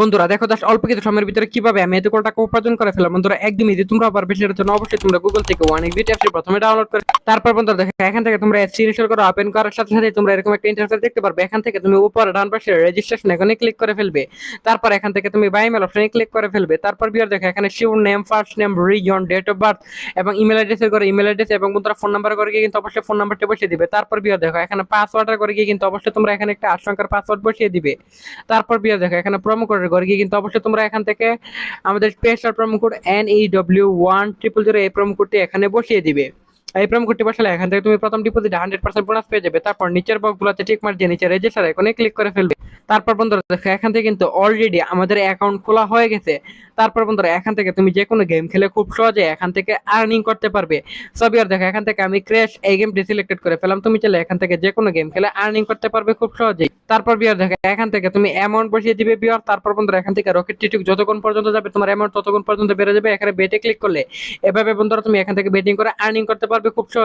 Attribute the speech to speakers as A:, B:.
A: বন্ধুরা, দেখো জাস্ট অল্প কিছু সময়ের ভিতরে কীভাবে আমি এত টাকা উপার্জন করে ফেলাম বন্ধুরা, একদমই যদি তোমরা পারবে সেটার জন্য অবশ্যই তোমরা গুগল থেকে ওয়ান এক্সিট অ্যাপটি প্রথমে ডাউনলোড করে, তারপর বন্ধুরা দেখো, এখান থেকে তোমরা অ্যাপস ইনস্টল করো ওপেন করার সাথে সাথে তোমরা এরকম একটা ইন্টারফেস দেখতে পারবে। এখান থেকে তুমি উপরে ডান পাশে রেজিস্ট্রেশন এখানে ক্লিক করে ফেলবে। তারপর এখান থেকে তুমি বাই মেল অপশনে ক্লিক করে ফেলবে। তারপর বিয়ার দেখো, এখানে surname first name reason date of birth এবং ইমেল অ্যাড্রেসের করে ইমেল অ্যাড্রেস এবং বন্ধুরা ফোন নাম্বার করে গিয়ে কিন্তু অবশ্যই ফোন নাম্বারটা বসিয়ে দিবে। তারপর বিয়ার দেখো, এখানে পাসওয়ার্ডের করে গিয়ে কিন্তু অবশ্যই তোমরা এখানে একটা সংখ্যার পাসওয়ার্ড বসিয়ে দিবে। তারপর বিয়ার দেখো, এখানে প্রোমো কোডের ঘরে গিয়ে কিন্তু অবশ্যই তোমরা এখান থেকে আমাদের special promo code N E W one triple zero এই প্রোমো কোডটি এখানে বসিয়ে দিবে। এই প্রোমো কোডটি বসালে এখান থেকে তুমি প্রথম ডিপোজিট হান্ড্রেড পার্সেন্ট বোনাস পেয়ে যাবে। তারপর নিচের বক্সগুলোতে টিক মার দিয়ে নিচে রেজিস্টার এখানে ক্লিক করে ফেলবে। তারপর বন্ধুরা, দেখো, এখান থেকে কিন্তু অলরেডি আমাদের অ্যাকাউন্ট খোলা হয়ে গেছে। তারপর বন্ধুরা, এখান থেকে তুমি যে কোনো গেম খেলে খুব সহজে এখান থেকে আর্নিং করতে পারবে। সবই আর দেখো, এখান থেকে আমি ক্র্যাশ এই গেমটি সিলেক্টেড করে ফেলাম তুমি চাইলে এখান থেকে যে কোনো গেম খেলে আর্নিং করতে পারবে খুব সহজেই। তারপর বিয়ার দেখো, এখান থেকে তুমি অ্যামাউন্ট বসিয়ে দিবে বিয়ার তারপর বন্ধুরা, এখান থেকে রকেট টিটুক যতক্ষণ পর্যন্ত যাবে, তোমার অ্যামাউন্ট ততক্ষণ পর্যন্ত বেড়ে যাবে এখানে বেটে ক্লিক করলে। এভাবে বন্ধুরা, তুমি এখান থেকে বেটিং করে আর্নিং করতে পারবে। খুব সহজ